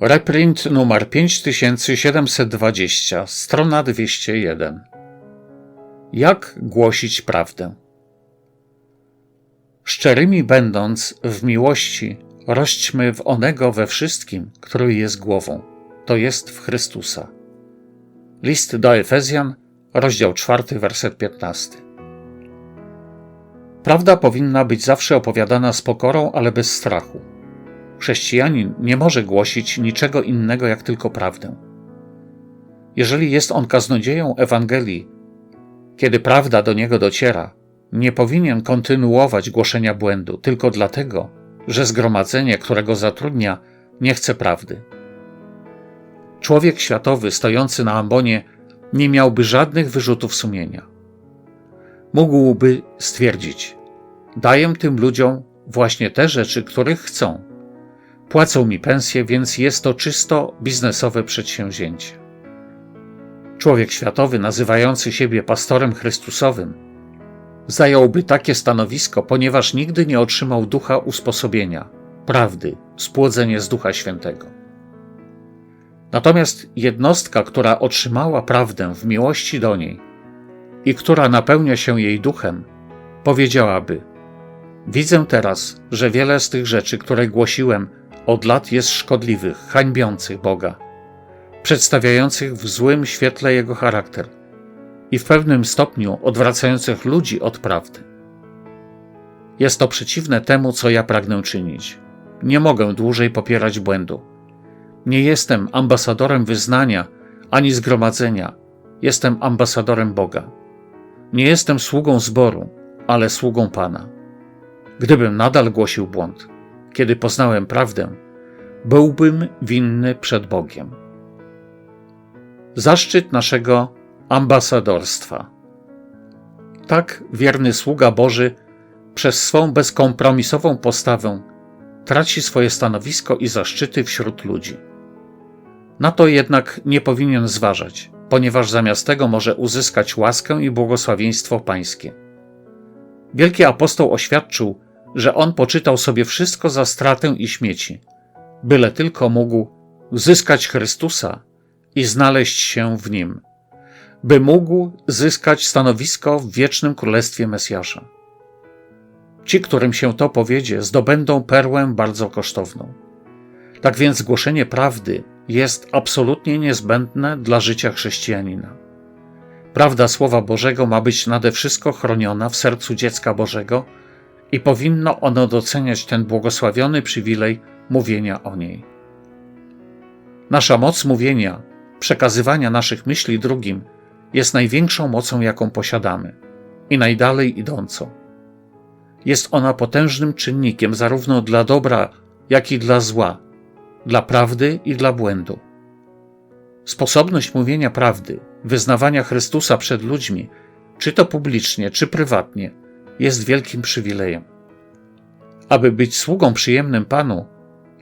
Reprint numer 5720, strona 201. Jak głosić prawdę? Szczerymi będąc w miłości, rośćmy w onego we wszystkim, który jest głową, to jest w Chrystusa. List do Efezjan, rozdział 4, werset 15. Prawda powinna być zawsze opowiadana z pokorą, ale bez strachu. Chrześcijanin nie może głosić niczego innego jak tylko prawdę. Jeżeli jest on kaznodzieją Ewangelii, kiedy prawda do niego dociera, nie powinien kontynuować głoszenia błędu tylko dlatego, że zgromadzenie, którego zatrudnia, nie chce prawdy. Człowiek światowy stojący na ambonie nie miałby żadnych wyrzutów sumienia. Mógłby stwierdzić: Daję tym ludziom właśnie te rzeczy, których chcą. Płacą mi pensję, więc jest to czysto biznesowe przedsięwzięcie. Człowiek światowy, nazywający siebie pastorem Chrystusowym, zająłby takie stanowisko, ponieważ nigdy nie otrzymał ducha usposobienia, prawdy, spłodzenie z Ducha Świętego. Natomiast jednostka, która otrzymała prawdę w miłości do niej i która napełnia się jej duchem, powiedziałaby: Widzę teraz, że wiele z tych rzeczy, które głosiłem, od lat jest szkodliwych, hańbiących Boga, przedstawiających w złym świetle Jego charakter i w pewnym stopniu odwracających ludzi od prawdy. Jest to przeciwne temu, co ja pragnę czynić. Nie mogę dłużej popierać błędu. Nie jestem ambasadorem wyznania ani zgromadzenia, jestem ambasadorem Boga. Nie jestem sługą zboru, ale sługą Pana. Gdybym nadal głosił błąd, kiedy poznałem prawdę, byłbym winny przed Bogiem. Zaszczyt naszego ambasadorstwa. Tak wierny sługa Boży przez swą bezkompromisową postawę traci swoje stanowisko i zaszczyty wśród ludzi. Na to jednak nie powinien zważać, ponieważ zamiast tego może uzyskać łaskę i błogosławieństwo Pańskie. Wielki apostoł oświadczył, że on poczytał sobie wszystko za stratę i śmieci, byle tylko mógł zyskać Chrystusa i znaleźć się w nim, by mógł zyskać stanowisko w wiecznym królestwie Mesjasza. Ci, którym się to powiedzie, zdobędą perłę bardzo kosztowną. Tak więc głoszenie prawdy jest absolutnie niezbędne dla życia chrześcijanina. Prawda Słowa Bożego ma być nade wszystko chroniona w sercu dziecka Bożego i powinno ono doceniać ten błogosławiony przywilej mówienia o niej. Nasza moc mówienia, przekazywania naszych myśli drugim jest największą mocą, jaką posiadamy i najdalej idącą. Jest ona potężnym czynnikiem zarówno dla dobra, jak i dla zła, dla prawdy i dla błędu. Sposobność mówienia prawdy, wyznawania Chrystusa przed ludźmi, czy to publicznie, czy prywatnie, jest wielkim przywilejem. Aby być sługą przyjemnym Panu,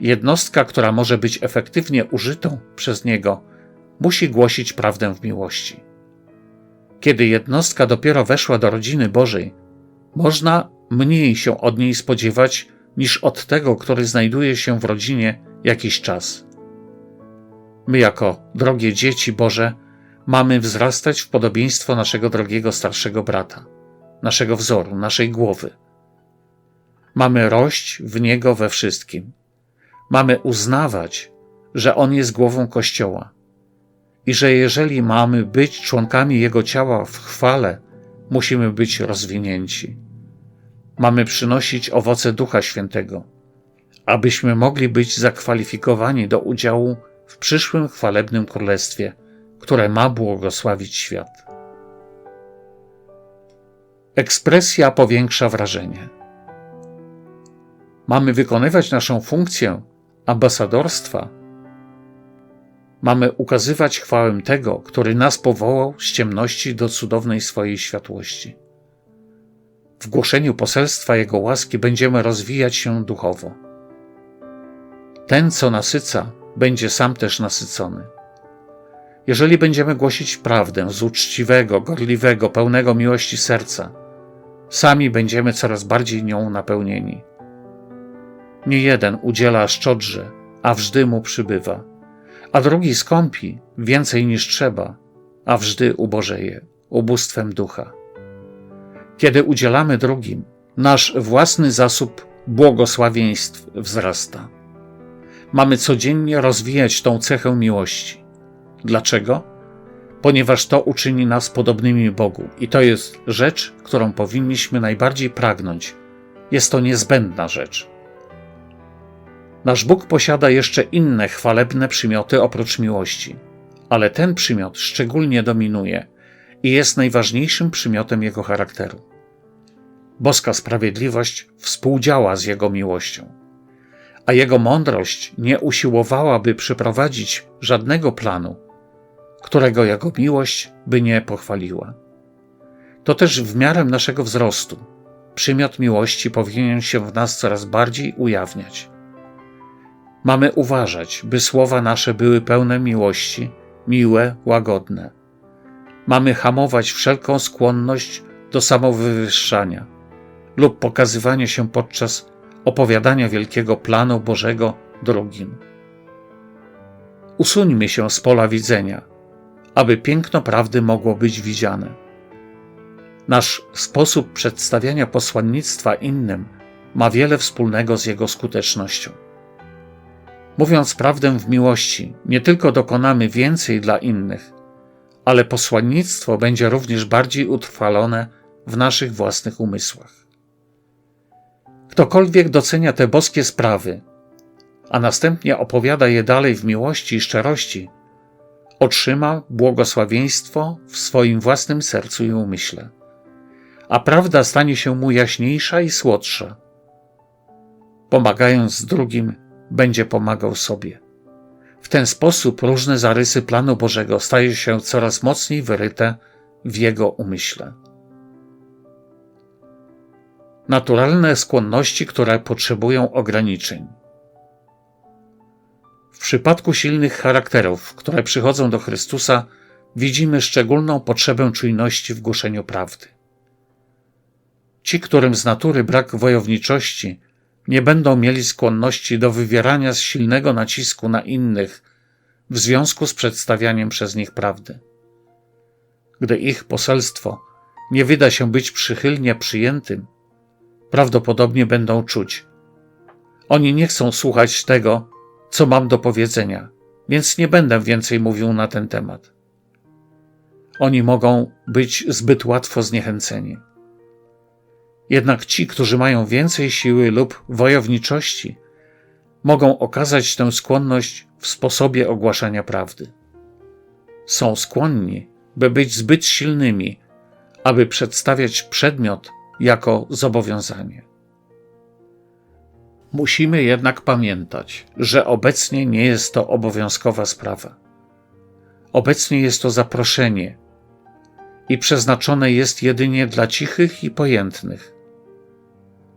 jednostka, która może być efektywnie użytą przez Niego, musi głosić prawdę w miłości. Kiedy jednostka dopiero weszła do rodziny Bożej, można mniej się od niej spodziewać niż od tego, który znajduje się w rodzinie jakiś czas. My, jako drogie dzieci Boże, mamy wzrastać w podobieństwo naszego drogiego starszego brata, naszego wzoru, naszej głowy. Mamy rość w niego we wszystkim. Mamy uznawać, że on jest głową Kościoła i że jeżeli mamy być członkami jego ciała w chwale, musimy być rozwinięci. Mamy przynosić owoce Ducha Świętego, abyśmy mogli być zakwalifikowani do udziału w przyszłym chwalebnym królestwie, które ma błogosławić świat. Ekspresja powiększa wrażenie. Mamy wykonywać naszą funkcję ambasadorstwa. Mamy ukazywać chwałę tego, który nas powołał z ciemności do cudownej swojej światłości. W głoszeniu poselstwa Jego łaski będziemy rozwijać się duchowo. Ten, co nasyca, będzie sam też nasycony. Jeżeli będziemy głosić prawdę z uczciwego, gorliwego, pełnego miłości serca, sami będziemy coraz bardziej nią napełnieni. Nie jeden udziela szczodrze, a wżdy mu przybywa, a drugi skąpi więcej niż trzeba, a wżdy ubożeje ubóstwem ducha. Kiedy udzielamy drugim, nasz własny zasób błogosławieństw wzrasta. Mamy codziennie rozwijać tą cechę miłości. Dlaczego? Ponieważ to uczyni nas podobnymi Bogu i to jest rzecz, którą powinniśmy najbardziej pragnąć. Jest to niezbędna rzecz. Nasz Bóg posiada jeszcze inne chwalebne przymioty oprócz miłości, ale ten przymiot szczególnie dominuje i jest najważniejszym przymiotem jego charakteru. Boska sprawiedliwość współdziała z jego miłością, a jego mądrość nie usiłowałaby przyprowadzić żadnego planu, którego jego miłość by nie pochwaliła. To też w miarę naszego wzrostu przymiot miłości powinien się w nas coraz bardziej ujawniać. Mamy uważać, by słowa nasze były pełne miłości, miłe, łagodne. Mamy hamować wszelką skłonność do samowywyższania lub pokazywania się podczas opowiadania wielkiego planu Bożego drugim. Usuńmy się z pola widzenia, aby piękno prawdy mogło być widziane. Nasz sposób przedstawiania posłannictwa innym ma wiele wspólnego z jego skutecznością. Mówiąc prawdę w miłości, nie tylko dokonamy więcej dla innych, ale posłannictwo będzie również bardziej utrwalone w naszych własnych umysłach. Ktokolwiek docenia te boskie sprawy, a następnie opowiada je dalej w miłości i szczerości, otrzyma błogosławieństwo w swoim własnym sercu i umyśle, a prawda stanie się mu jaśniejsza i słodsza. Pomagając drugim, będzie pomagał sobie. W ten sposób różne zarysy planu Bożego stają się coraz mocniej wyryte w jego umyśle. Naturalne skłonności, które potrzebują ograniczeń. Przypadku silnych charakterów, które przychodzą do Chrystusa, widzimy szczególną potrzebę czujności w głoszeniu prawdy. Ci, którym z natury brak wojowniczości, nie będą mieli skłonności do wywierania silnego nacisku na innych w związku z przedstawianiem przez nich prawdy. Gdy ich poselstwo nie wyda się być przychylnie przyjętym, prawdopodobnie będą czuć. Oni nie chcą słuchać tego, co mam do powiedzenia, więc nie będę więcej mówił na ten temat. Oni mogą być zbyt łatwo zniechęceni. Jednak ci, którzy mają więcej siły lub wojowniczości, mogą okazać tę skłonność w sposobie ogłaszania prawdy. Są skłonni, by być zbyt silnymi, aby przedstawiać przedmiot jako zobowiązanie. Musimy jednak pamiętać, że obecnie nie jest to obowiązkowa sprawa. Obecnie jest to zaproszenie i przeznaczone jest jedynie dla cichych i pojętnych.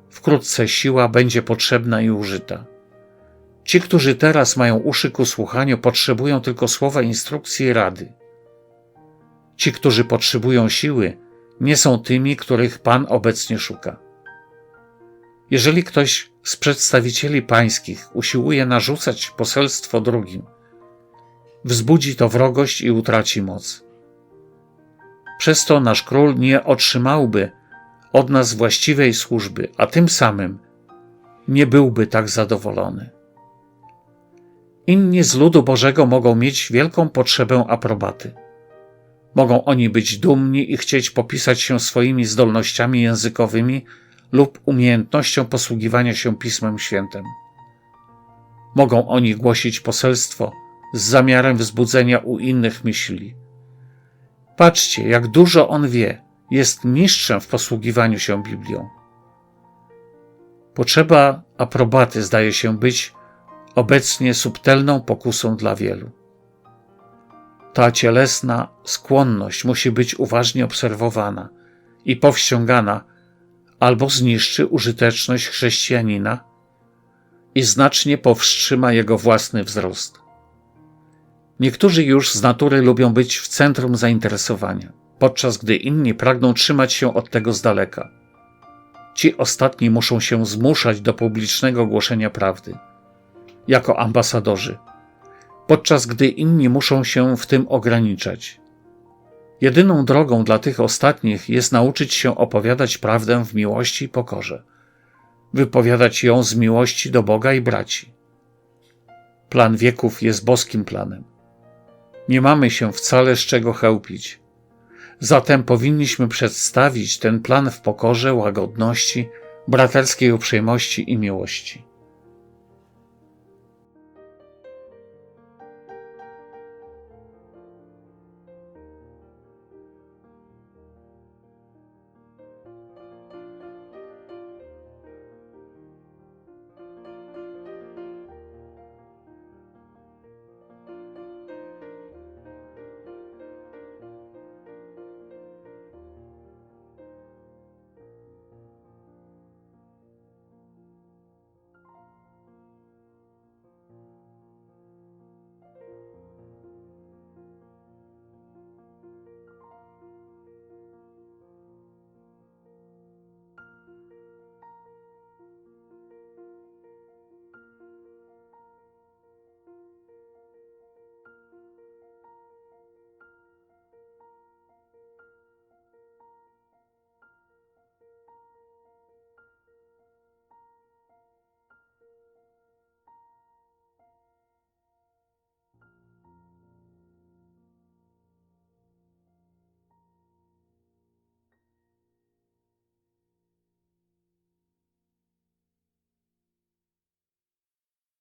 Wkrótce siła będzie potrzebna i użyta. Ci, którzy teraz mają uszy ku słuchaniu, potrzebują tylko słowa instrukcji i rady. Ci, którzy potrzebują siły, nie są tymi, których Pan obecnie szuka. Jeżeli ktoś z przedstawicieli pańskich usiłuje narzucać poselstwo drugim, wzbudzi to wrogość i utraci moc. Przez to nasz król nie otrzymałby od nas właściwej służby, a tym samym nie byłby tak zadowolony. Inni z ludu Bożego mogą mieć wielką potrzebę aprobaty. Mogą oni być dumni i chcieć popisać się swoimi zdolnościami językowymi lub umiejętnością posługiwania się Pismem Świętym. Mogą oni głosić poselstwo z zamiarem wzbudzenia u innych myśli. Patrzcie, jak dużo on wie, jest mistrzem w posługiwaniu się Biblią. Potrzeba aprobaty zdaje się być obecnie subtelną pokusą dla wielu. Ta cielesna skłonność musi być uważnie obserwowana i powściągana, albo zniszczy użyteczność chrześcijanina i znacznie powstrzyma jego własny wzrost. Niektórzy już z natury lubią być w centrum zainteresowania podczas gdy inni pragną trzymać się od tego z daleka. Ci ostatni muszą się zmuszać do publicznego głoszenia prawdy. jako ambasadorzy, podczas gdy inni muszą się w tym ograniczać. Jedyną drogą dla tych ostatnich jest nauczyć się opowiadać prawdę w miłości i pokorze, wypowiadać ją z miłości do Boga i braci. Plan wieków jest boskim planem. Nie mamy się wcale z czego chełpić. Zatem powinniśmy przedstawić ten plan w pokorze, łagodności, braterskiej uprzejmości i miłości.